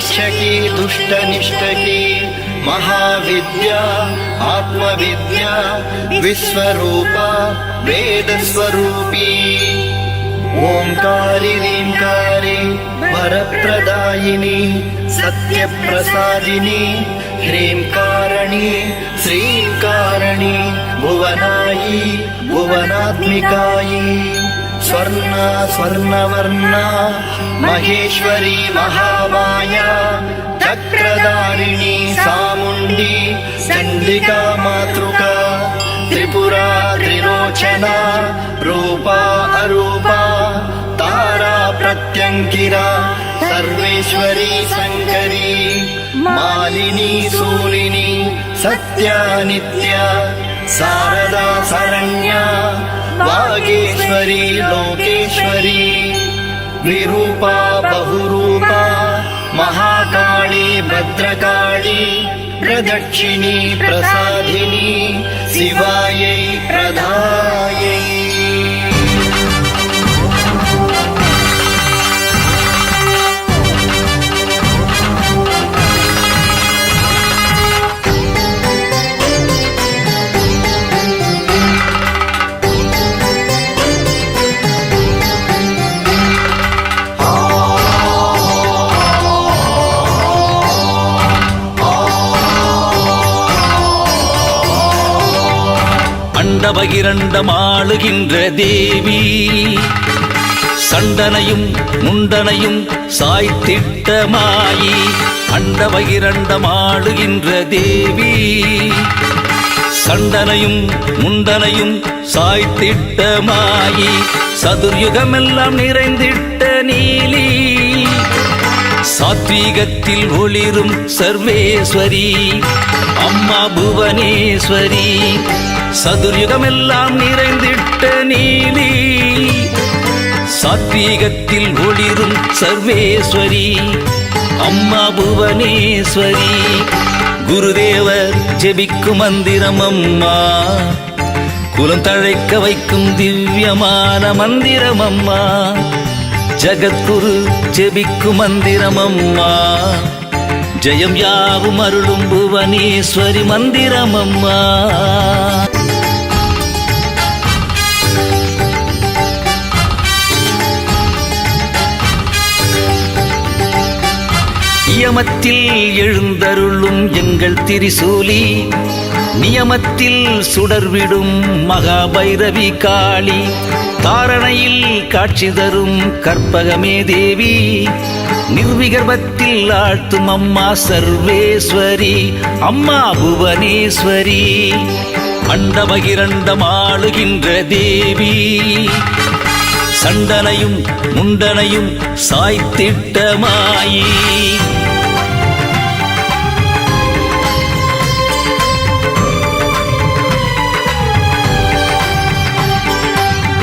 रक्षकी दुष्टनिष्टकी महाविद्या आत्मविद्या विश्वरूपा वेदस्वरूपी। ओङ्कारि रीङ्कारि वरप्रदायिनी सत्यप्रसादिनी ह्रीङ्कारणि श्रीङ्कारणि भुवनायि भुवनात्मिकायि స్వర్ణ స్వర్ణవర్ణ మహేశ్వరి మహామాయ చక్రధారిణి సాముండి చండికా మాతృక త్రిపురా త్రిలోచన రూపా అరూపా తారా ప్రత్యంకిరా సర్వేశ్వరి శంకరి మాలిని సూలిని సత్య నిత్య శారదా శరణ్య वागेश्वरी लोकेश्वरी विरूपा बहुरूपा महाकाली भद्रकाली प्रदक्षिणी प्रसादिनी शिवायै प्रधायै அண்டபகிரண்டம் ஆளுகின்ற தேவி. சண்டனையும் முண்டனையும் சாய்த்திட்ட மாயி அண்டபகிரண்டம் ஆளுகின்ற தேவி. சண்டனையும் முண்டனையும் சாய்த்திட்ட மாயி சதுர்யுகமெல்லாம் நிறைந்திட்ட நீலி. சாத்வீகத்தில் ஒளிரும் சர்வேஸ்வரி அம்மா புவனேஸ்வரி சதுர்யுகமெல்லாம் நிறைந்திட்ட நீலி சாத்வீகத்தில் ஒளிரும் சர்வேஸ்வரி அம்மா புவனேஸ்வரி குருதேவர் ஜெபிக்கும் மந்திரம் அம்மா குலம் தழைக்க வைக்கும் திவ்யமான மந்திரம் அம்மா ஜகத்குரு ஜெபிக்கும் மந்திரம் அம்மா ஜெயம் யாவும் அருளும் புவனேஸ்வரி மந்திரம் அம்மா. நியமத்தில் எழுந்தருளும் எங்கள் திரிசூலி. நியமத்தில் சுடர்விடும் மகாபைரவி காளி. தாரணையில் காட்சி தரும் கற்பகமே தேவி. நிர்விகர்பத்தில் ஆழ்த்தும் அம்மா சர்வேஸ்வரி அம்மா புவனேஸ்வரி. அண்டபகிரண்டம் ஆளுகின்ற தேவி. சண்டனையும் முண்டனையும் சாய்த்திட்டமாயி.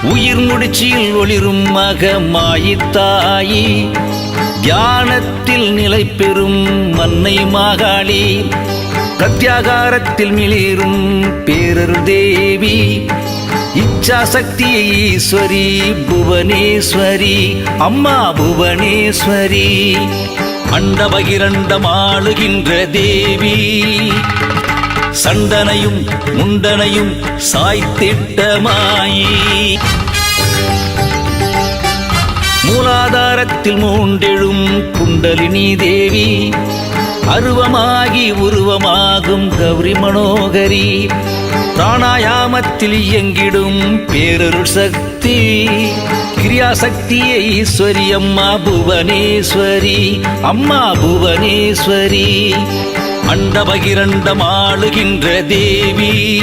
உயிர் முடிச்சில் ஒளிரும் மகமாயித்தாயி. தியானத்தில் நிலை பெறும் மன்னை மாகாளி. பிரத்யாகாரத்தில் மிளிரும் பேரரு தேவி. இச்சா சக்தி ஈஸ்வரி புவனேஸ்வரி அம்மா புவனேஸ்வரி. அண்டபகிரண்டம் ஆளுகின்ற தேவி. சண்டனையும் முண்டனையும் சாய்த்திட்டமாயி. மூலாதாரத்தில் மூண்டெழும் குண்டலினி தேவி. அருவமாகி உருவமாகும் கௌரி மனோகரி. பிராணாயாமத்தில் இயங்கிடும் பேரருள் சக்தி. கிரியாசக்தியை ஈஸ்வரி அம்மா புவனேஸ்வரி அம்மா புவனேஸ்வரி. அண்டபகிரண்டம் ஆளுகின்ற தேவி.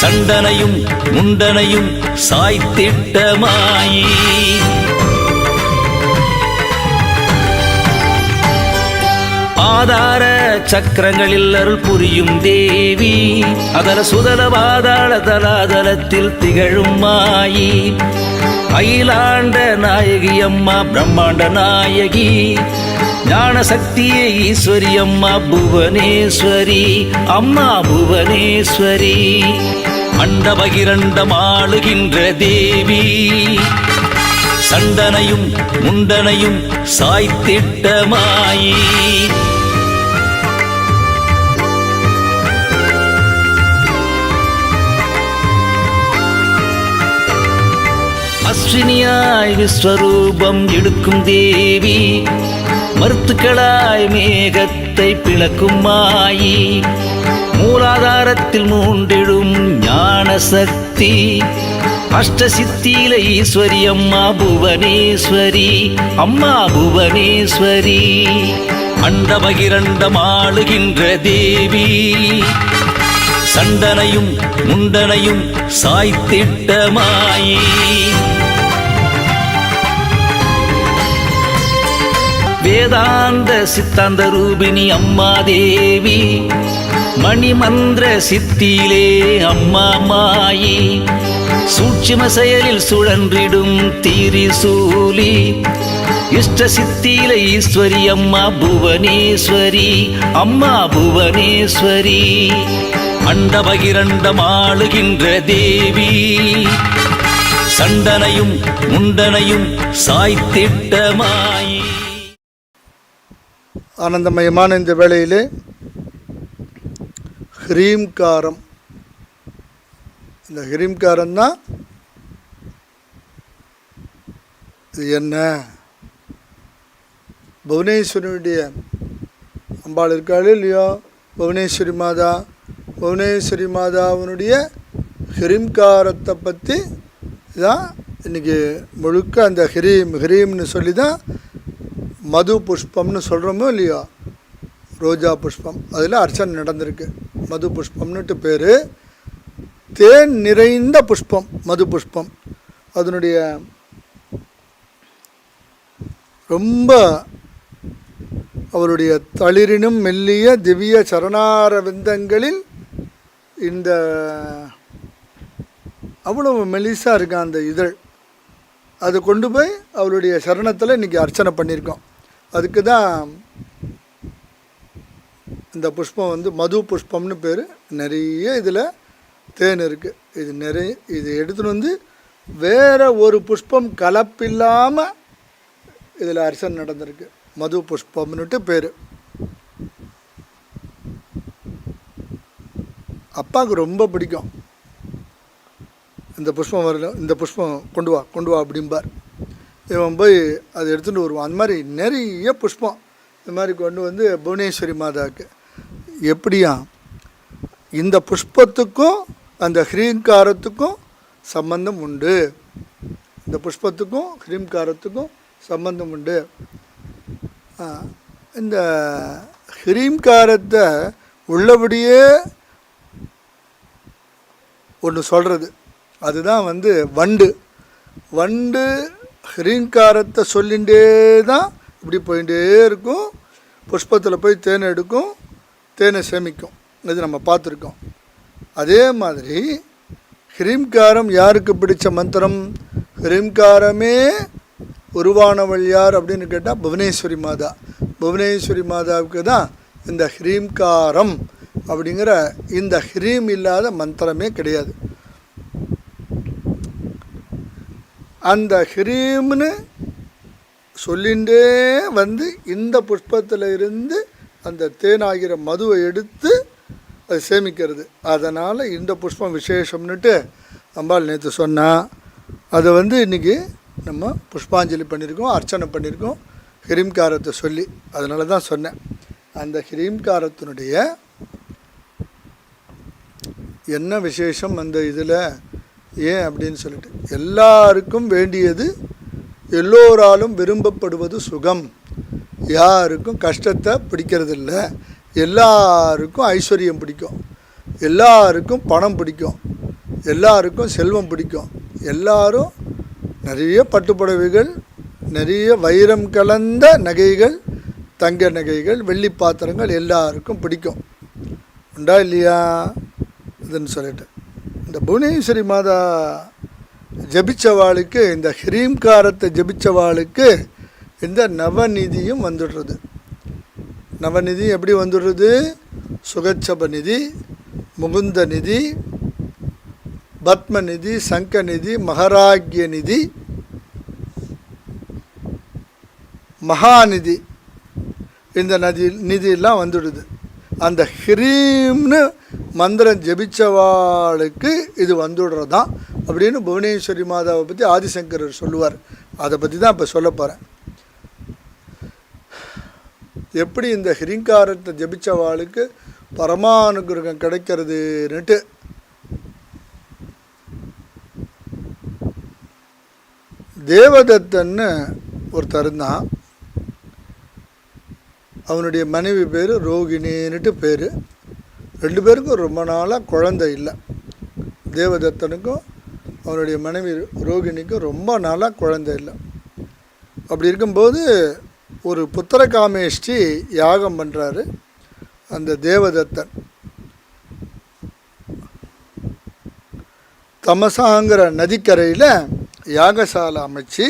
சண்டனையும் முண்டனையும் சாய்த்திட்ட ஆதார சக்கரங்களில் அருள் புரியும் தேவி. அதல சுதல வாதாள தலாதலத்தில் திகழும் மாயி. அயிலாண்ட நாயகி அம்மா பிரம்மாண்ட நாயகி. ஞான சக்தியே ஈஸ்வரி அம்மா புவனேஸ்வரி. அம்மா புவனேஸ்வரி. அண்ட பகிரண்டம் ஆளுகின்ற தேவி. சண்டனையும் முண்டனையும் சாய்த்திட்ட மாயி. அஸ்வினியாய் விஸ்வரூபம் எடுக்கும் தேவி மருத்துக்களாய் மேகத்தை பிளக்கும் மாயி மூலாதாரத்தில் மூண்டிடும் ஞான சக்தி அஷ்டசித்தியில ஈஸ்வரி அம்மா புவனேஸ்வரி அம்மா புவனேஸ்வரி. அண்டமகிரண்டம் ஆளுகின்ற தேவி சண்டனையும் முண்டனையும் சாய்த்திட்ட மாயி. வேதாந்த சித்தாந்த ரூபிணி அம்மா தேவி மணிமந்திர சித்தியிலே அம்மா மாயி சூட்சும செயலில் சுழன்றிடும் தீரிசூலி இஷ்ட சித்தியில ஈஸ்வரி அம்மா புவனேஸ்வரி அம்மா புவனேஸ்வரி அண்டபகிரண்டம் ஆளுகின்ற தேவி சண்டனையும் முண்டனையும் சாய்த்திட்டமாய் ஆனந்தமயமான இந்த வேளையிலே ஹிரீம்காரம். இந்த ஹிரீம்காரம் தான் இது என்ன? புவனேஸ்வரனுடைய அம்பாள் இருக்காளே இல்லையோ? புவனேஸ்வரி மாதா. புவனேஸ்வரி மாதாவினுடைய ஹிரீம்காரத்தை பற்றி தான் இன்றைக்கி முழுக்க அந்த ஹிரீம் ஹிரீம்னு சொல்லி தான் மது புஷ்பம்னு சொல்கிறோமோ இல்லையோ? ரோஜா புஷ்பம். அதில் அர்ச்சனை நடந்திருக்கு. மது புஷ்பம்னுட்டு பேர். தேன் நிறைந்த புஷ்பம் மது புஷ்பம். அதனுடைய ரொம்ப அவருடைய தளிரினும் மெல்லிய திவ்ய சரணார விந்தங்களில் இந்த அவ்வளவு மெலிசாக இருக்கான் அந்த இதழ். அதை கொண்டு போய் அவருடைய சரணத்தில் இன்றைக்கி அர்ச்சனை பண்ணியிருக்கோம். அதுக்கு தான் இந்த புஷ்பம் வந்து மது புஷ்பம்னு பேர். நிறைய இதில் தேன் இருக்குது இது நிறைய இது எடுத்துன்னு வந்து வேற ஒரு புஷ்பம் கலப்பில்லாமல் இதில் அரிசன் நடந்திருக்கு. மது புஷ்பம்னுட்டு பேர். அப்பாவுக்கு ரொம்ப பிடிக்கும். இந்த புஷ்பம் வரல இந்த புஷ்பம் கொண்டு வா கொண்டு வா அப்படிம்பார். இவன் போய் அதை எடுத்துகிட்டு வருவான். அந்த மாதிரி நிறைய புஷ்பம் இந்த மாதிரி கொண்டு வந்து புவனேஸ்வரி மாதாவுக்கு. எப்படியா? இந்த புஷ்பத்துக்கும் அந்த ஹ்ரீங்காரத்துக்கும் சம்பந்தம் உண்டு. இந்த புஷ்பத்துக்கும் ஹ்ரீம்காரத்துக்கும் சம்பந்தம் உண்டு. இந்த ஹ்ரீம்காரத்தை உள்ளபடியே ஒன்று சொல்கிறது அதுதான் வந்து வண்டு. வண்டு ஹ்ரீங்காரத்தை சொல்லிகிட்டே தான் இப்படி போயிட்டே இருக்கும். புஷ்பத்தில் போய் தேனை எடுக்கும் தேனை சேமிக்கும். இது நம்ம பார்த்துருக்கோம். அதே மாதிரி ஹிரீம்காரம் யாருக்கு பிடிச்ச மந்திரம்? ஹிரீம்காரமே உருவானவள் யார் அப்படின்னு கேட்டால் புவனேஸ்வரி மாதா. புவனேஸ்வரி மாதாவுக்கு தான் இந்த ஹிரீம்காரம் அப்படிங்கிற இந்த ஹ்ரீம் இல்லாத மந்திரமே கிடையாது. அந்த ஹிரீம்னு சொல்லிகிட்டே வந்து இந்த புஷ்பத்தில் இருந்து அந்த தேனாகிற மதுவை எடுத்து அது சேமிக்கிறது. அதனால் இந்த புஷ்பம் விசேஷம்னுட்டு அம்பாள் நேற்று சொன்னால் அதை வந்து இன்றைக்கி நம்ம புஷ்பாஞ்சலி பண்ணியிருக்கோம் அர்ச்சனை பண்ணியிருக்கோம் ஹிரீம்காரத்தை சொல்லி. அதனால தான் சொன்னேன். அந்த ஹிரீம்காரத்தினுடைய என்ன விசேஷம் அந்த இதில்? ஏன் அப்படின்னு சொல்லிட்டு எல்லாருக்கும் வேண்டியது எல்லோராலும் விரும்பப்படுவது சுகம். யாருக்கும் கஷ்டத்தை பிடிக்கிறதில்ல. எல்லாருக்கும் ஐஸ்வர்யம் பிடிக்கும். எல்லாருக்கும் பணம் பிடிக்கும். எல்லாருக்கும் செல்வம் பிடிக்கும். எல்லாரும் நிறைய பட்டுப்புடவைகள் நிறைய வைரம் கலந்த நகைகள் தங்க நகைகள் வெள்ளி பாத்திரங்கள் எல்லாருக்கும் பிடிக்கும். உண்டா இல்லையா? இதுன்னு சொல்லிட்டு. இந்த புவனேஸ்வரி மாதா ஜபிச்சவாளுக்கு இந்த ஹிரீம்காரத்தை ஜபிச்சவாளுக்கு இந்த நவநிதியும் வந்துடுறது. நவநிதி எப்படி வந்துடுறது? சுகச்சப நிதி முகுந்த நிதி பத்மநிதி சங்கநிதி மகராகிய நிதி மகாநிதி இந்த நதி நிதியெல்லாம் வந்துடுது. அந்த ஹிரீம்னு மந்திரம் ஜபிச்சவாளுக்கு இது வந்துடுறதான் அப்படின்னு புவனேஸ்வரி மாதாவை பற்றி ஆதிசங்கரர் சொல்லுவார். அதை பற்றி தான் இப்போ சொல்ல போகிறேன் எப்படி இந்த ஹிரிங்காரத்தை ஜபிச்சவாளுக்கு பரமானுகிரகம் கிடைக்கிறதுன்னுட்டு தேவதத்தன்னு ஒருத்தர் தான் அவனுடைய மனைவி பேர் ரோகிணின்னுட்டு பேர். ரெண்டு பேருக்கும் ரொம்ப நாளாக குழந்தை இல்லை. தேவதத்தனுக்கும் அவனுடைய மனைவி ரோகிணிக்கும் ரொம்ப நாளாக குழந்தை இல்லை. அப்படி இருக்கும்போது ஒரு புத்திரகாமேஷ்டி யாகம் பண்ணுறாரு அந்த தேவதத்தன். தமசாங்கிற நதிக்கரையில் யாகசாலை அமைச்சு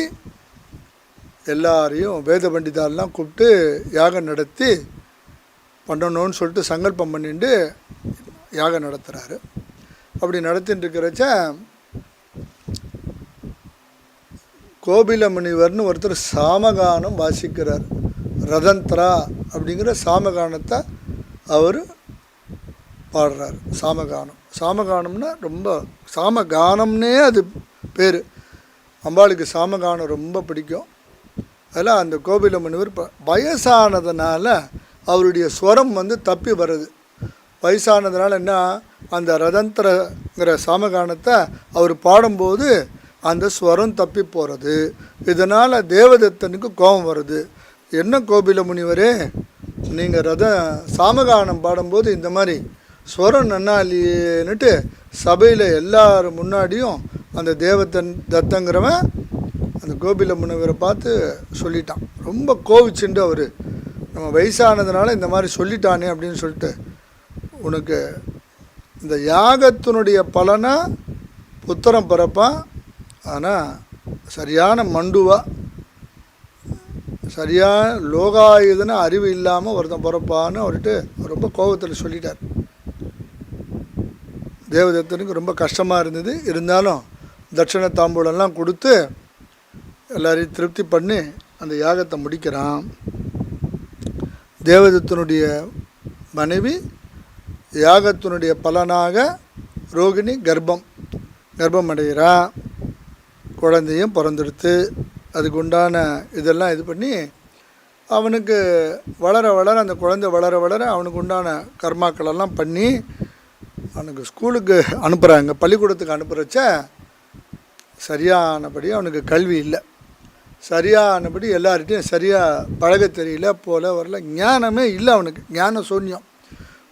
எல்லாரையும் வேத பண்டிதாலெலாம் கூப்பிட்டு யாகம் நடத்தி பண்ணணும்னு சொல்லிட்டு சங்கல்பம் பண்ணிட்டு யாகம் நடத்துகிறாரு அப்படி நடத்திட்டு இருக்கிறச்ச கோபில முனிவர்னு ஒருத்தர் சாமகானம் வாசிக்கிறார். ரதந்திரா அப்படிங்கிற சாமகானத்தை அவர் பாடுறார். சாமகானம். சாமகானம்னா ரொம்ப சாமகானம்னே அது பேர். அம்பாளுக்கு சாமகானம் ரொம்ப பிடிக்கும். அதில் அந்த கோபில முனிவர் வயசானதுனால அவருடைய ஸ்வரம் வந்து தப்பி வருது. வயசானதுனால என்ன? அந்த ரதந்திரங்கிற சாமகானத்தை அவர் பாடும்போது அந்த ஸ்வரம் தப்பி போகிறது இதனால் தேவதத்தனுக்கு கோபம் வருது. என்ன கோபில முனிவரே? நீங்கள் ரத சாமகானம் பாடும்போது இந்த மாதிரி ஸ்வரம் நன்னா இல்லையேன்னுட்டு சபையில் எல்லார் முன்னாடியும் அந்த தேவத்தன் தத்தங்கிறவன் அந்த கோபில முனிவரை பார்த்து சொல்லிட்டான். ரொம்ப கோவிச்சுண்டு அவர். நம்ம வயசானதுனால இந்த மாதிரி சொல்லிட்டானே அப்படின்னு சொல்லிட்டு உனக்கு இந்த யாகத்தினுடைய பலனை புத்திரம் பிறப்பான் ஆனால் சரியான மண்டுவா? சரியான லோகாயுதன அறிவு இல்லாமல் ஒருத்தன் பிறப்பான்னு அவர்கிட்ட ரொம்ப கோபத்தில் சொல்லிட்டார். தேவதத்தனுக்கு ரொம்ப கஷ்டமாக இருந்தது. இருந்தாலும் தட்சிண தாம்பூலம்லாம் கொடுத்து எல்லாரையும் திருப்தி பண்ணி அந்த யாகத்தை முடிக்கிறான். தேவதத்தினுடைய மனைவி யாகத்தினுடைய பலனாக ரோகிணி கர்ப்பம் கர்ப்பம் அடைகிறா குழந்தையும் பிறந்தெடுத்து அதுக்கு உண்டான இதெல்லாம் இது பண்ணி அவனுக்கு வளர வளர அந்த குழந்தை வளர வளர அவனுக்கு உண்டான கர்மாக்களெல்லாம் பண்ணி அவனுக்கு ஸ்கூலுக்கு அனுப்புகிறாங்க பள்ளிக்கூடத்துக்கு அனுப்புகிறச்ச சரியானபடி அவனுக்கு கல்வி இல்லை. சரியானபடி எல்லார்கிட்டையும் சரியாக பழக தெரியல போல வரல. ஞானமே இல்லை அவனுக்கு. ஞான சூன்யம்.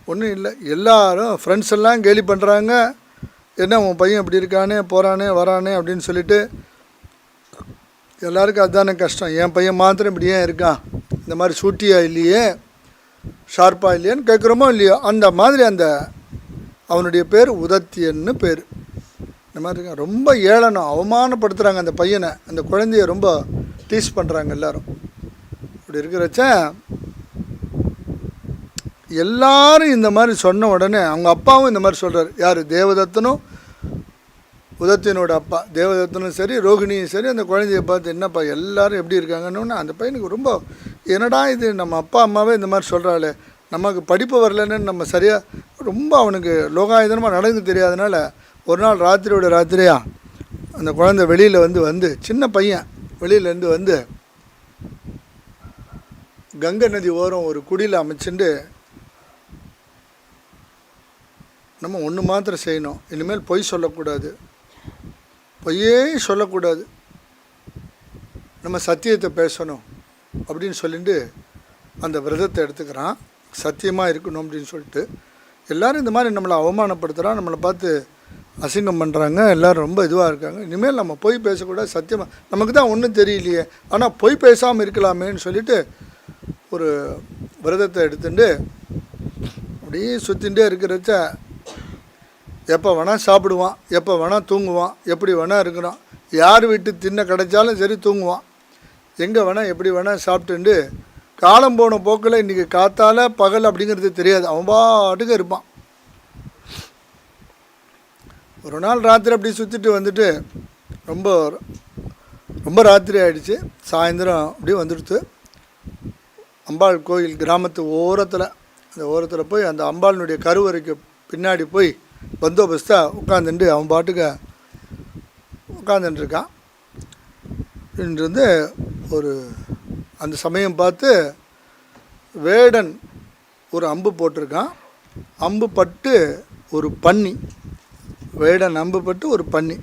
ஒன்றும் இல்லை. எல்லாரும் ஃப்ரெண்ட்ஸ் எல்லாம் கேலி பண்ணுறாங்க என்ன உன் பையன் இப்படி இருக்கானே போகிறானே வரானே அப்படின்னு சொல்லிட்டு எல்லாருக்கும் அதுதானே கஷ்டம். என் பையன் மாத்திரம் இப்படி ஏன் இருக்கான்? இந்த மாதிரி சூட்டியா இல்லையே? ஷார்ப்பாக இல்லையேன்னு கேட்குறோமோ இல்லையோ? அந்த மாதிரி அந்த அவனுடைய பேர் உதத்தியன்னு பேர். இந்த மாதிரி ரொம்ப ஏளனம் அவமானப்படுத்துகிறாங்க அந்த பையனை. அந்த குழந்தைய ரொம்ப டீஸ் பண்ணுறாங்க எல்லாரும். இப்படி இருக்கிறச்ச எல்லாரும் இந்த மாதிரி சொன்ன உடனே அவங்க அப்பாவும் இந்த மாதிரி சொல்கிறார் யார்? தேவதத்தனும் உதத்தியனோட அப்பா. தேவதத்தனும் சரி ரோகிணியும் சரி அந்த குழந்தைய பார்த்து என்னப்பா எல்லாரும் எப்படி இருக்காங்கன்னு அந்த பையனுக்கு ரொம்ப என்னடா இது நம்ம அப்பா அம்மாவே இந்த மாதிரி சொல்கிறாளே நமக்கு படிப்பு வரலன்னு நம்ம சரியாக ரொம்ப அவனுக்கு லோகாயுதனமாக நடந்து தெரியாதனால ஒரு நாள் ராத்திரியோட ராத்திரியா? அந்த குழந்தை வெளியில் வந்து வந்து சின்ன பையன் வெளியிலேருந்து வந்து கங்கை நதி ஓரம் ஒரு குடியில் அமைச்சுண்டு நம்ம ஒன்று மாத்திரம் செய்யணும். இனிமேல் பொய் சொல்லக்கூடாது. பொய்யே சொல்லக்கூடாது. நம்ம சத்தியத்தை பேசணும் அப்படின்னு சொல்லிட்டு அந்த விரதத்தை எடுத்துக்கிறான். சத்தியமாக இருக்கணும் அப்படின்னு சொல்லிட்டு எல்லாரும் இந்த மாதிரி நம்மளை அவமானப்படுத்துகிறான் நம்மளை பார்த்து அசிங்கம் பண்ணுறாங்க எல்லோரும் ரொம்ப இதுவாக இருக்காங்க. இனிமேல் நம்ம பொய் பேசக்கூடாது சத்தியமாக நமக்கு தான் ஒன்றும் தெரியலையே. ஆனால் பொய் பேசாமல் இருக்கலாமேன்னு சொல்லிட்டு ஒரு விரதத்தை எடுத்துட்டு அப்படியே சுற்றிகிட்டே இருக்கிறச்ச எப்போ வேணால் சாப்பிடுவான் எப்போ வேணால் தூங்குவான் எப்படி வேணால் இருக்கிறான். யார் வீட்டு தின்ன கிடைச்சாலும் சரி தூங்குவான். எங்கே வேணால் எப்படி வேணால் சாப்பிட்டுண்டு காலம் போன போக்கில் இன்றைக்கி காத்தால் பகல் அப்படிங்கிறது தெரியாது. அவன் பாட்டுக்கு இருப்பான். ஒரு நாள் ராத்திரி அப்படி சுற்றிட்டு வந்துட்டு ரொம்ப ரொம்ப ராத்திரி ஆகிடுச்சு சாயந்தரம் அப்படியே வந்துடுத்து. அம்பாள் கோயில் கிராமத்து ஓரத்தில் அந்த ஓரத்தில் போய் அந்த அம்பாளினுடைய கருவறைக்கு பின்னாடி போய் பந்தோபஸ்தாக உட்காந்துட்டு அவன் பாட்டுக்கு உட்காந்துட்டுருக்கான் இருந்து ஒரு அந்த சமயம் பார்த்து வேடன் ஒரு அம்பு போட்டிருக்கான். அம்பு பட்டு ஒரு பன்னி. வேடம் நம்பப்பட்டு ஒரு பன்னி.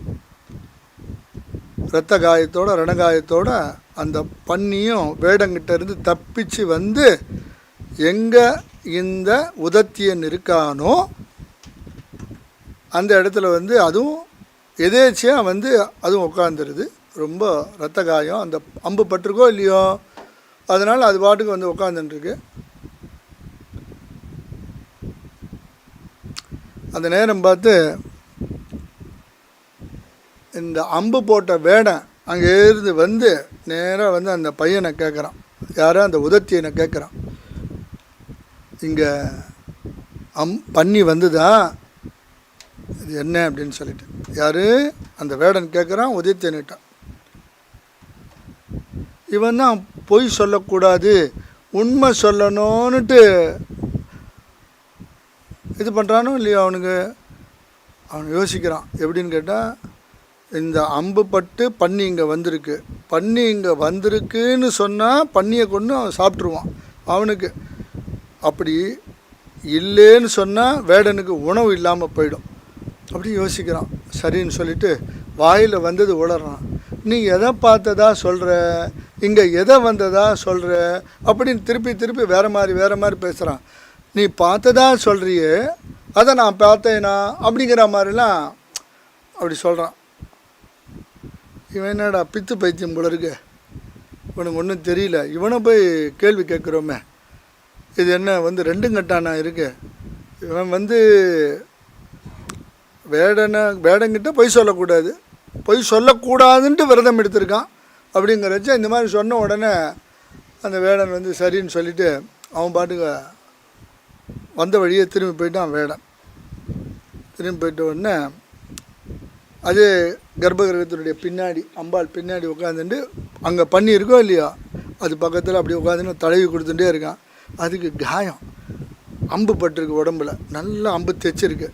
இரத்த காயத்தோட ரணகாயத்தோட அந்த பன்னியும் வேடங்கிட்ட இருந்து தப்பிச்சு வந்து எங்கே இந்த உதத்தியன் இருக்கானோ அந்த இடத்துல வந்து அதுவும் எதேச்சியாக வந்து அதுவும் உட்காந்துருது ரொம்ப ரத்த காயம் அந்த அம்பு பட்டிருக்கோ இல்லையோ அதனால் அது பாட்டுக்கு வந்து உட்காந்துட்டுருக்கு அந்த நேரம் பார்த்து இந்த அம்பு போட்ட வேடன் அங்கே இருந்து வந்து நேராக வந்து அந்த பையனை கேட்குறான் யாரோ அந்த உதத்தியனை கேட்குறான் இங்கே அம் பண்ணி வந்துதா? இது என்ன அப்படின்னு சொல்லிட்டு. யார்? அந்த வேடன் கேட்குறான் உதயத்தேனிட்டான் இவன் தான் பொய் சொல்லக்கூடாது உண்மை சொல்லணும்னுட்டு இது பண்ணுறானோ இல்லையோ அவனுக்கு? அவன் யோசிக்கிறான். எப்படின்னு கேட்டால் இந்த அம்பு பட்டு பன்னி இங்கே வந்திருக்கு. பன்னி இங்கே வந்திருக்குன்னு சொன்னால் பன்னியை கொண்டு அவன் சாப்பிட்ருவான் அவனுக்கு அப்படி இல்லைன்னு சொன்னால் வேடனுக்கு உணவு இல்லாமல் போயிடும். அப்படி யோசிக்கிறான். சரின்னு சொல்லிட்டு வாயில் வந்தது உளறான். நீ எதை பார்த்ததா சொல்கிற இங்கே எதை வந்ததா சொல்கிற அப்படின்னு திருப்பி திருப்பி வேறு மாதிரி வேறு மாதிரி பேசுகிறான் நீ பார்த்ததா சொல்கிறியே அதை நான் பார்த்தேனா? அப்படிங்கிற மாதிரிலாம் அப்படி சொல்கிறான் இவன் என்னடா பித்து பைத்தியம் போல இருக்கு? இவனுக்கு ஒன்றும் தெரியல. இவனை போய் கேள்வி கேட்குறோமே. இது என்ன வந்து ரெண்டும் கட்டானா இருக்கு? இவன் வந்து வேடனை வேடங்கிட்ட பொய் சொல்லக்கூடாது. பொய் சொல்லக்கூடாதுன்ட்டு விரதம் எடுத்திருக்கான். அப்படிங்கிறச்ச இந்த மாதிரி சொன்ன உடனே அந்த வேடன் வந்து சரின்னு சொல்லிட்டு அவன் பாட்டுக்கு வந்த வழியே திரும்பி போயிட்டான் வேடன். திரும்பி போயிட்ட உடனே அது கர்ப்பகிரகத்தினுடைய பின்னாடி அம்பாள் பின்னாடி உட்காந்துட்டு அங்கே பண்ணி இருக்கோ இல்லையோ அது பக்கத்தில் அப்படி உட்காந்துன்னு தடவி கொடுத்துட்டே இருக்கான். அதுக்கு காயம். அம்பு பட்டிருக்கு உடம்புல. நல்லா அம்பு தைச்சிருக்கு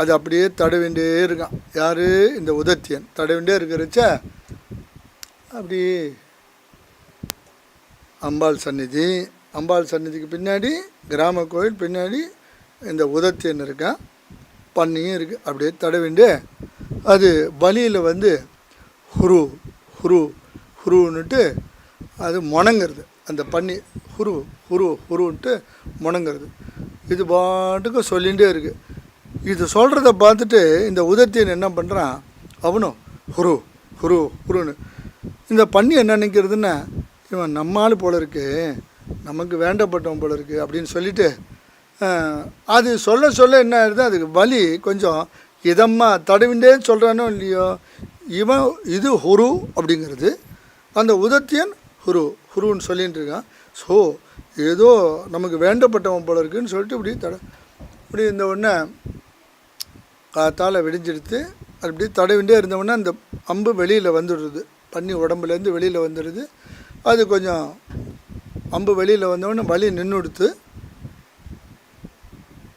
அது அப்படியே தடவிண்டே இருக்கான். யார்? இந்த உதத்தியன். தடவிண்டே இருக்கிறச்ச அப்படி அம்பாள் சந்நிதி. அம்பாள் சந்நிதிக்கு பின்னாடி கிராம கோயில் பின்னாடி இந்த உதத்தியன் இருக்கான். பண்ணியும் இருக்குது அப்படியே தடவிண்டு அது பலியில் வந்து ஹுரு ஹுரு ஹுருன்னுட்டு அது முணங்குறது. அந்த பண்ணி ஹுரு ஹுரு ஹுருன்ட்டு முணங்குறது. இது பாட்டுக்கு சொல்லிகிட்டே இருக்குது இது சொல்கிறத பார்த்துட்டு இந்த உதத்தியன் என்ன பண்ணுறான் அவனும் ஹுரு ஹுரு ஹுருன்னு. இந்த பண்ணி என்ன நினைக்கிறதுன்னா இவன் நம்மால் போல இருக்கு. நமக்கு வேண்டப்பட்டவன் போல இருக்கு அப்படின்னு சொல்லிட்டு அது சொல்ல சொல்ல என்ன ஆயிடுது அதுக்கு வலி கொஞ்சம் இதம்மா தடவிண்டே சொல்கிறானோ இல்லையோ? இவன் இது ஹுரு அப்படிங்கிறது. அந்த உதத்தியன் ஹுரு ஹுருன்னு சொல்லிகிட்டு இருக்கான். ஸோ ஏதோ நமக்கு வேண்டப்பட்டவன் போல இருக்குன்னு சொல்லிட்டு இப்படி தட இப்படி இந்த உடனே காத்தால் வெடிஞ்செடுத்து அது இப்படி தடவிண்டே இருந்தவொடனே அந்த அம்பு வெளியில் வந்துடுது. பண்ணி உடம்புலேருந்து வெளியில் வந்துடுது. அது கொஞ்சம் அம்பு வெளியில் வந்தவொடனே வலி நின்றுடுத்து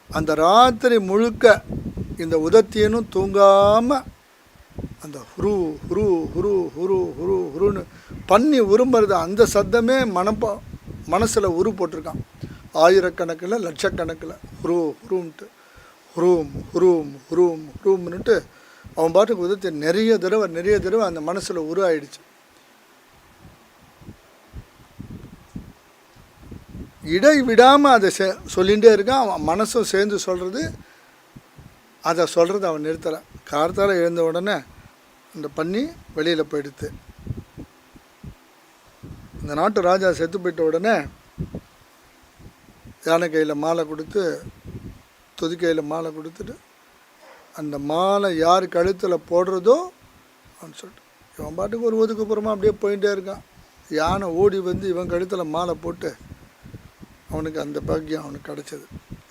அந்த ராத்திரி முழுக்க இந்த உதத்தியனும் தூங்காமல் அந்த ஹுரு ஹுரு ஹுரு ஹுரு ஹுரு ஹுருன்னு பண்ணி உரும்புறது அந்த சத்தமே மனப்பா மனசில் உரு போட்டிருக்கான். ஆயிரக்கணக்கில் லட்சக்கணக்கில் ஹுரு ஹுருன்ட்டு. ஹுரூம் ஹுரூம் ஹுரூம் ஹுரூம்னுட்டு அவன் பாட்டுக்கு உதத்தி நிறைய தடவை நிறைய தடவை அந்த மனசில் உருவாயிடுச்சு இடைவிடாமல் இடை விடாமல் அதை செ சொல்லிகிட்டே இருக்கான். அவன் மனசும் சேர்ந்து சொல்கிறது அதை சொல்கிறது அவன் நிறுத்தலை. கார்த்தால் எழுந்த உடனே அந்த பண்ணி வெளியில் போயிடுத்து. இந்த நாட்டு ராஜா செத்து போயிட்ட உடனே யானை கையில் மாலை கொடுத்து துதிக்கையில் மாலை கொடுத்துட்டு அந்த மாலை யார் கழுத்தில் போடுறதோ அப்படின்னு சொல்லிட்டு இவன் பாட்டுக்கு ஒரு ஒதுக்குப்புறமா அப்படியே போயிட்டே இருக்கான். யானை ஓடி வந்து இவன் கழுத்தில் மாலை போட்டு அவனுக்கு அந்த பாக்கியம் அவனுக்கு கிடச்சது.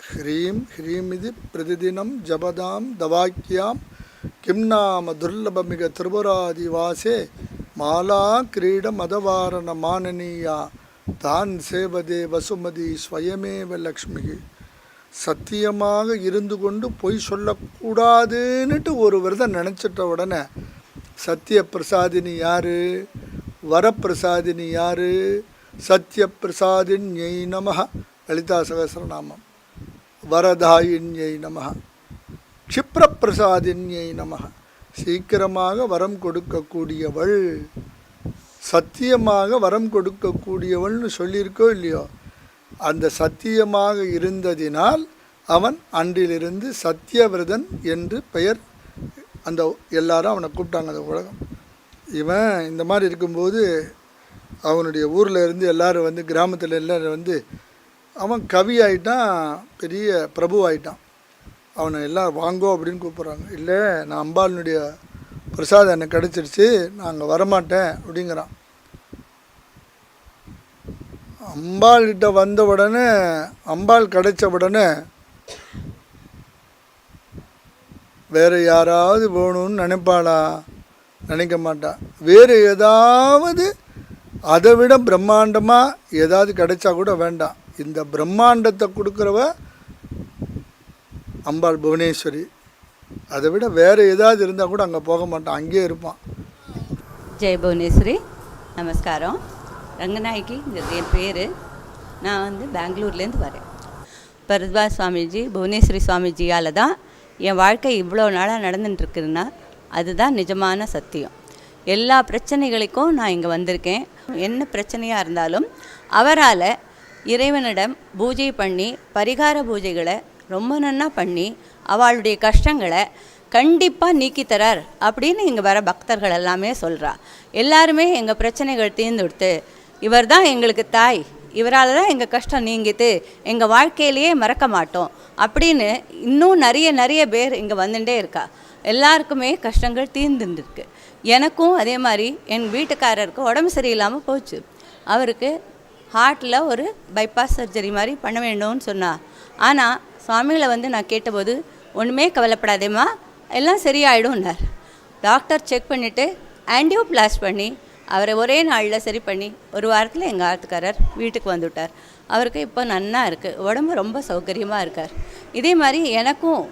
ஹ்ரீம் ஹ்ரீம் இது பிரதிதினம் ஜபதாம் தவாக்கியாம். கிம் நாம துர்லபமிக திருபுராதி வாசே. மாலா கிரீட மதவாரண மானனீயா. தான் சேவதே வசுமதி ஸ்வயமேவ லக்ஷ்மி சத்தியமாக இருந்து கொண்டு பொய் சொல்லக்கூடாதுன்னுட்டு ஒரு விரதம் நினச்சிட்ட உடனே சத்திய பிரசாதினி யாரு? வரப்பிரசாதினி யாரு? சத்யபிரசாதின்யை நம லலிதா சகசரநாமம். வரதாயின்யை நம க்ஷிப்ரப்பிரசாதின்யை நம சீக்கிரமாக வரம் கொடுக்கக்கூடியவள் சத்தியமாக வரம் கொடுக்கக்கூடியவள்னு சொல்லியிருக்கோ இல்லையோ அந்த சத்தியமாக இருந்ததினால் அவன் அன்றிலிருந்து சத்தியவிரதன் என்று பெயர் அந்த எல்லாரும் அவனை கூப்பிட்டாங்க அந்த உலகம். இவன் இந்த மாதிரி இருக்கும்போது அவனுடைய ஊரில் இருந்து எல்லாரும் வந்து கிராமத்தில் எல்லோரும் வந்து அவன் கவி ஆகிட்டான் பெரிய பிரபு ஆகிட்டான் அவனை எல்லாம் வாங்கோ அப்படின்னு கூப்பிட்றாங்க. இல்லை நான் அம்பாளினுடைய பிரசாதம் எனக்கு கிடச்சிருச்சு நான் அங்கே வரமாட்டேன் அப்படிங்கிறான். அம்பாள்கிட்ட வந்த உடனே அம்பாள் கிடைச்ச உடனே வேறு யாராவது போகணும்னு நினைப்பாளா? நினைக்க மாட்டா. வேறு ஏதாவது அதை விட பிரம்மாண்டமாக ஏதாவது கிடைச்சா கூட வேண்டாம். இந்த பிரம்மாண்டத்தை கொடுக்குறவ அம்பாள் புவனேஸ்வரி. அதை விட வேறு ஏதாவது இருந்தால் கூட அங்கே போக மாட்டான் அங்கேயே இருப்பான். ஜெய புவனேஸ்வரி நமஸ்காரம். ரங்கநாயகி என் பேர். நான் வந்து பெங்களூர்லேருந்து வரேன். பரத்வா சுவாமிஜி புவனேஸ்வரி சுவாமிஜியால் தான் என் வாழ்க்கை இவ்வளோ நாளாக நடந்துட்டுருக்குன்னா அதுதான் நிஜமான சத்தியம். எல்லா பிரச்சனைகளுக்கும் நான் இங்கே வந்திருக்கேன். என்ன பிரச்சனையாக இருந்தாலும் அவரால் இறைவனிடம் பூஜை பண்ணி பரிகார பூஜைகளை ரொம்ப நன்னா பண்ணி அவளுடைய கஷ்டங்களை கண்டிப்பாக நீக்கித்தரார் அப்படின்னு இங்கே வர பக்தர்கள் எல்லாமே சொல்கிறா எல்லாருமே எங்கள் பிரச்சனைகள் தீர்ந்து கொடுத்து இவர் தான் எங்களுக்கு தாய் இவரால் தான் எங்கள் கஷ்டம் நீங்கிட்டு எங்கள் வாழ்க்கையிலேயே மறக்க மாட்டோம் அப்படின்னு இன்னும் நிறைய நிறைய பேர் இங்கே வந்துட்டே இருக்கா. எல்லாருக்குமே கஷ்டங்கள் தீர்ந்துருக்கு எனக்கும் அதே மாதிரி என் வீட்டுக்காரருக்கு உடம்பு சரியில்லாமல் போச்சு. அவருக்கு ஹார்ட்டில் ஒரு பைபாஸ் சர்ஜரி மாதிரி பண்ண வேண்டும்னு சொன்னார் ஆனால் சுவாமிகளை வந்து நான் கேட்டபோது ஒன்றுமே கவலைப்படாதேம்மா எல்லாம் சரியாயிடும்னார். டாக்டர் செக் பண்ணிவிட்டு ஆன்டியோபிளாஸ்ட் பண்ணி அவரை ஒரே நாளில் சரி பண்ணி ஒரு வாரத்தில் எங்கள் ஆத்துக்காரர் வீட்டுக்கு வந்துவிட்டார் அவருக்கு இப்போ நன்னா இருக்குது உடம்பு ரொம்ப சௌகரியமாக இருக்கார். இதே மாதிரி எனக்கும்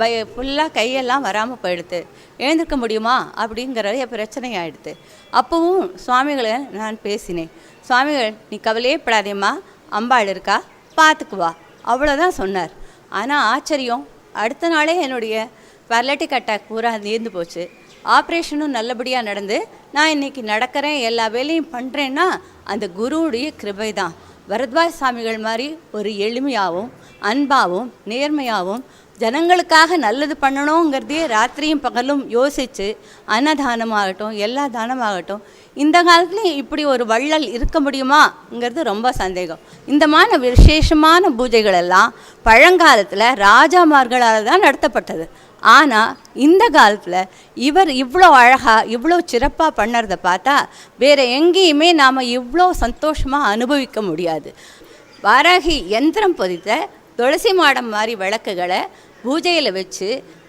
பய ஃபுல்லாக கையெல்லாம் வராமல் போயிடுது எழுந்திருக்க முடியுமா? அப்படிங்கிற பிரச்சனை ஆயிடுது அப்போவும் சுவாமிகளை நான் பேசினேன். சுவாமிகள் நீ கவலையே படாதேம்மா. அம்பாள் இருக்கா? பார்த்துக்குவா அவ்வளோதான் சொன்னார். ஆனால் ஆச்சரியம். அடுத்த நாளே என்னுடைய பேரலைட்டிக் அட்டாக் பூரா நேர்ந்து போச்சு. ஆப்ரேஷனும் நல்லபடியாக நடந்து நான் இன்னைக்கு நடக்கிறேன் எல்லா வேலையும் பண்ணுறேன்னா அந்த குருவுடைய கிருபை தான் பரத்வாஜ் சாமிகள் மாதிரி ஒரு எளிமையாகவும் அன்பாகவும் நேர்மையாகவும் ஜனங்களுக்காக நல்லது பண்ணணுங்கிறதே ராத்திரியும் பகலும் யோசித்து அன்னதானமாகட்டும் எல்லா தானமாகட்டும் இந்த காலத்துலேயும் இப்படி ஒரு வள்ளல் இருக்க முடியுமாங்கிறது ரொம்ப சந்தேகம். இந்த மாதிரி விசேஷமான பூஜைகள் எல்லாம் பழங்காலத்தில் ராஜாமார்களால் தான் நடத்தப்பட்டது. ஆனால் இந்த காலத்தில் இவர் இவ்வளோ அழகாக இவ்வளோ சிறப்பாக பண்ணுறத பார்த்தா வேறு எங்கேயுமே நாம் இவ்வளோ சந்தோஷமாக அனுபவிக்க முடியாது. வாராகி யந்திரம் பொதித்த துளசி மாடம் மாதிரி விளக்குகளை பூஜையில் வச்சு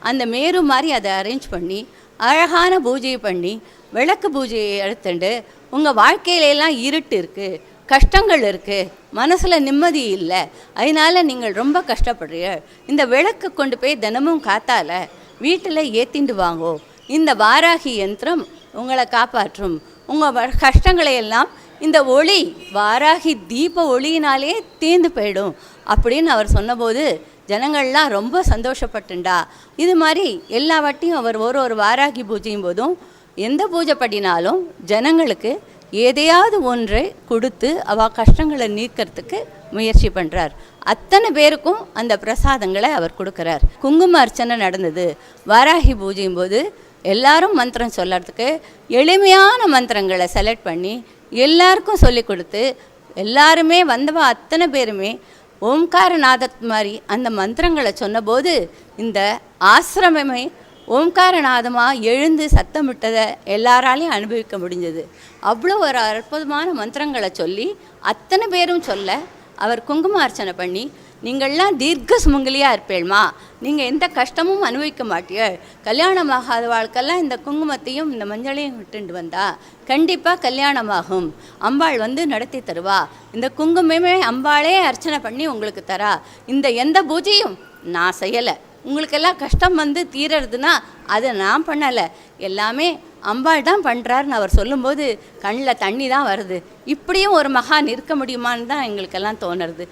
அந்த மேரு மாதிரி அதை அரேஞ்ச் பண்ணி அழகான பூஜையை பண்ணி விளக்கு பூஜையை எடுத்துட்டு உங்கள் வாழ்க்கையிலெல்லாம் இருட்டு இருக்குது கஷ்டங்கள் இருக்குது மனசில் நிம்மதி இல்லை அதனால் நீங்கள் ரொம்ப கஷ்டப்படுறீங்க. இந்த விளக்கு கொண்டு போய் தினமும் காத்தால வீட்டில் ஏற்றிண்டு வாங்கோ. இந்த வாராகி யந்திரம் உங்களை காப்பாற்றும். உங்கள் கஷ்டங்களை எல்லாம் இந்த ஒளி வாராகி தீப ஒளியினாலே தீர்ந்து போயிடும் அப்படின்னு அவர் சொன்னபோது ஜனங்கள்லாம் ரொம்ப சந்தோஷப்பட்டுண்டா. இது மாதிரி எல்லா வாட்டியும் அவர் ஒரு ஒரு வாராகி பூஜையும் போதும் எந்த பூஜை பண்ணினாலும் ஜனங்களுக்கு எதையாவது ஒன்றை கொடுத்து அவ கஷ்டங்களை நீக்கிறதுக்கு முயற்சி பண்ணுறார் அத்தனை பேருக்கும் அந்த பிரசாதங்களை அவர் கொடுக்குறார். குங்கும அர்ச்சனை நடந்தது. வாராகி பூஜையும் போது எல்லாரும் மந்திரம் சொல்லறதுக்கு எளிமையான மந்திரங்களை செலக்ட் பண்ணி எல்லாருக்கும் சொல்லி கொடுத்து எல்லாருமே வந்தவ அத்தனை பேருமே ஓம்காரநாதத் மாதிரி அந்த மந்திரங்களை சொன்னபோது இந்த ஆசிரமமே ஓம்காரநாதமாக எழுந்து சத்தமிட்டதை எல்லாராலையும் அனுபவிக்க முடிஞ்சது. அவ்வளோ ஒரு அற்புதமான மந்திரங்களை சொல்லி அத்தனை பேரும் சொல்ல அவர் குங்குமார்ச்சனை பண்ணி நீங்கள்லாம் தீர்க்க சுமங்கலியாக இருப்பேள்மா. நீங்கள் எந்த கஷ்டமும் அனுபவிக்க மாட்டியள் கல்யாணம் ஆகாத வாழ்க்கெல்லாம் இந்த குங்குமத்தையும் இந்த மஞ்சளையும் விட்டுண்டு வந்தா கண்டிப்பாக கல்யாணமாகும். அம்பாள் வந்து நடத்தி தருவா. இந்த குங்குமமே அம்பாளே அர்ச்சனை பண்ணி உங்களுக்கு தரா. இந்த எந்த பூஜையும் நான் செய்யலை. உங்களுக்கெல்லாம் கஷ்டம் வந்து தீரறதுன்னா அதை நான் பண்ணலை. எல்லாமே அம்பாள் தான் பண்ணுறாருன்னு அவர் சொல்லும்போது கண்ணில் தண்ணி தான் வருது. இப்படியும் ஒரு மகான் இருக்க முடியுமான்னு தான் எங்களுக்கெல்லாம் தோணுறது.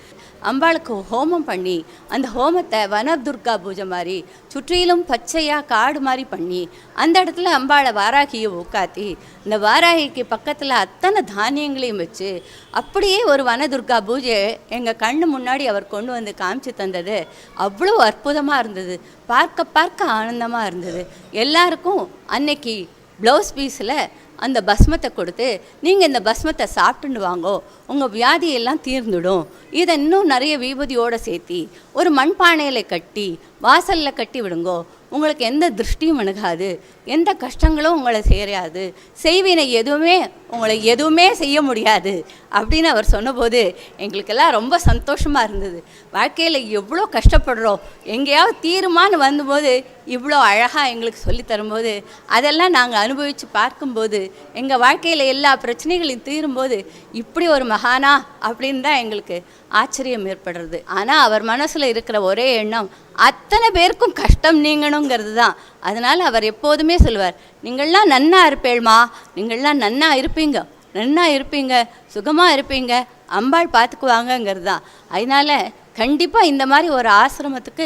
அம்பாளுக்கு ஹோமம் பண்ணி அந்த ஹோமத்தை வனதுர்கா பூஜை மாதிரி சுற்றிலும் பச்சையாக காடு மாதிரி பண்ணி அந்த இடத்துல அம்பாளை வாராகியை உட்காத்தி இந்த வாராகிக்கு பக்கத்தில் அத்தனை தானியங்களையும் வச்சு அப்படியே ஒரு வனதுர்கா பூஜை எங்கள் கண்ணு முன்னாடி அவர் கொண்டு வந்து காமிச்சு தந்தது. அவ்வளோ அற்புதமாக இருந்தது. பார்க்க பார்க்க ஆனந்தமாக இருந்தது. எல்லாருக்கும் அன்னைக்கு ப்ளவுஸ் பீஸில் அந்த பஸ்மத்தை கொடுத்து நீங்கள் இந்த பஸ்மத்தை சாப்பிட்டுன்னு வாங்கோ. உங்கள் வியாதியெல்லாம் தீர்ந்துடும். இதை இன்னும் நிறைய விபூதியோடு சேர்த்தி ஒரு மண்பானையில் கட்டி வாசலில் கட்டி விடுங்கோ. உங்களுக்கு எந்த திருஷ்டியும் அணுகாது எந்த கஷ்டங்களும் உங்களை சேராது. செய்வினை எதுவுமே உங்களை எதுவுமே செய்ய முடியாது. அப்படின்னு அவர் சொன்னபோது எங்களுக்கெல்லாம் ரொம்ப சந்தோஷமாக இருந்தது. வாழ்க்கையில் எவ்வளோ கஷ்டப்படுறோம். எங்கேயாவது தீருமான்னு வந்தபோது இவ்வளோ அழகாக எங்களுக்கு சொல்லி தரும்போது அதெல்லாம் நாங்கள் அனுபவித்து பார்க்கும்போது எங்கள் வாழ்க்கையில் எல்லா பிரச்சனைகளையும் தீரும்போது இப்படி ஒரு மகானா அப்படின்னு தான் எங்களுக்கு ஆச்சரியம் ஏற்படுறது. ஆனால் அவர் மனசில் இருக்கிற ஒரே எண்ணம் அத்தனை பேருக்கும் கஷ்டம் நீங்கணுங்கிறது தான். அதனால் அவர் எப்போதுமே சொல்லுவார் நீங்கள்லாம் நன்னா இருப்பேள்மா நீங்கள்லாம் நன்னா இருப்பீங்க நன்னா இருப்பீங்க சுகமாக இருப்பீங்க அம்பாள் பார்த்துக்குவாங்கங்கிறது தான். அதனால் கண்டிப்பாக இந்த மாதிரி ஒரு ஆசிரமத்துக்கு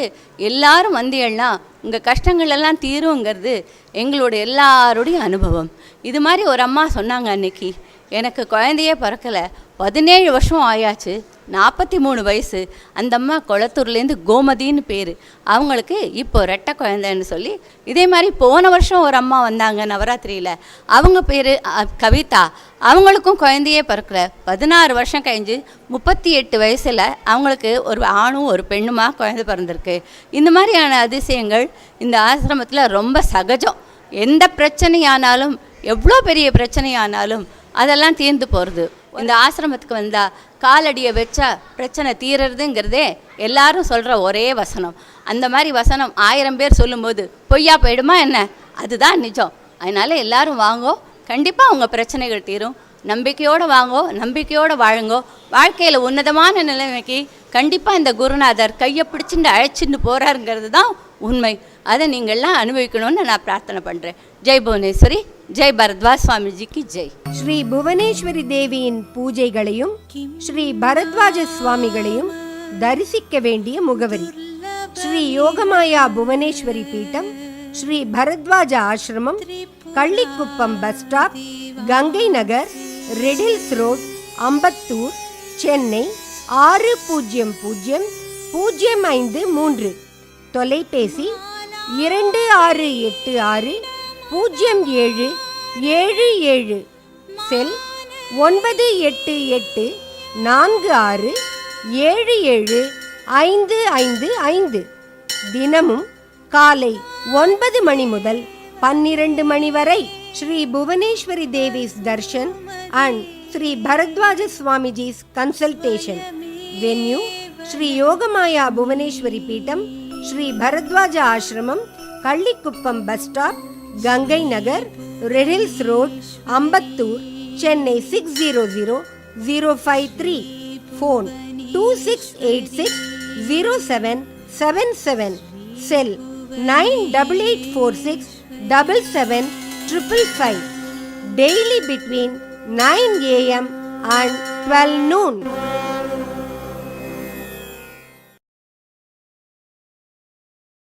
எல்லாரும் வந்தீங்கன்னா உங்கள் கஷ்டங்கள் எல்லாம் தீருங்கிறது எங்களோட எல்லாருடைய அனுபவம். இது மாதிரி ஒரு அம்மா சொன்னாங்க அன்னைக்கு. எனக்கு குழந்தையே பிறக்கலை. பதினேழு வருஷம் ஆயாச்சு. நாற்பத்தி மூணு வயசு. அந்த அம்மா குளத்தூர்லேருந்து கோமதின்னு பேர். அவங்களுக்கு இப்போ ரெட்டை குழந்தைன்னு சொல்லி இதே மாதிரி போன வருஷம் ஒரு அம்மா வந்தாங்க நவராத்திரியில். அவங்க பேர் கவிதா. அவங்களுக்கும் குழந்தையே பிறக்கல. பதினாறு வருஷம் கழிஞ்சு முப்பத்தி எட்டு வயசில் அவங்களுக்கு ஒரு ஆணும் ஒரு பெண்ணுமா குழந்தை பிறந்திருக்கு. இந்த மாதிரியான அதிசயங்கள் இந்த ஆசிரமத்தில் ரொம்ப சகஜம். எந்த பிரச்சனையானாலும் எவ்வளோ பெரிய பிரச்சனையானாலும் அதெல்லாம் தீர்ந்து போகிறது இந்த ஆசிரமத்துக்கு வந்தால் காலடியை வச்சா பிரச்சனை தீரறதுங்கிறதே எல்லாரும் சொல்கிற ஒரே வசனம். அந்த மாதிரி வசனம் ஆயிரம் பேர் சொல்லும்போது பொய்யா போயிடுமா என்ன? அதுதான் நிஜம். அதனால் எல்லாரும் வாங்கோ. கண்டிப்பாக அவங்க பிரச்சனைகள் தீரும். நம்பிக்கையோடு வாங்கோ நம்பிக்கையோடு வாழுங்கோ. வாழ்க்கையில் உன்னதமான நிலைமைக்கு கண்டிப்பாக இந்த குருநாதர் கையை பிடிச்சிட்டு அழைச்சிட்டு போகிறாருங்கிறது தான் உண்மை. அதை நீங்கள்லாம் அனுபவிக்கணும்னு நான் பிரார்த்தனை பண்ணுறேன் ஜெய் புவனேஸ்வரி ஜெய் பரத்வாஜ் சுவாமிஜிக்கு ஜெய். ஸ்ரீ புவனேஸ்வரி தேவியின் பூஜைகளையும் ஸ்ரீ பரத்வாஜ சுவாமிகளையும் தரிசிக்க வேண்டிய முகவரி. ஸ்ரீ யோகமாயா புவனேஸ்வரி பீட்டம் ஸ்ரீ பரத்வாஜ ஆசிரமம் Kallikuppam bus stop Ganga Nagar Redhills road Ambattur Chennai ஆறு பூஜ்ஜியம் பூஜ்ஜியம் பூஜ்ஜியம் ஐந்து மூன்று. தொலைபேசி இரண்டு ஆறு எட்டு ஆறு பூஜ்ஜியம் ஏழு ஏழு ஏழு. செல் ஒன்பது எட்டு எட்டு நான்கு ஆறு ஏழு ஏழு ஐந்து ஐந்து ஐந்து. தினமும் காலை ஒன்பது மணி முதல் பன்னிரண்டு மணி வரை Sri Bhuvaneshwari Devi's darshan and Sri Bharadwaja Swamiji's consultation. Venue Sri Yogamaya Bhuvaneshwari Peetham Sri Bharadwaja ஆசிரமம் Kallikuppam bus stop Ganga Nagar Redhills road Ambattur Chennai six zero zero zero five three phone two six eight six zero seven seven seven cell nine double eight four six double seven triple five daily between nine AM and twelve noon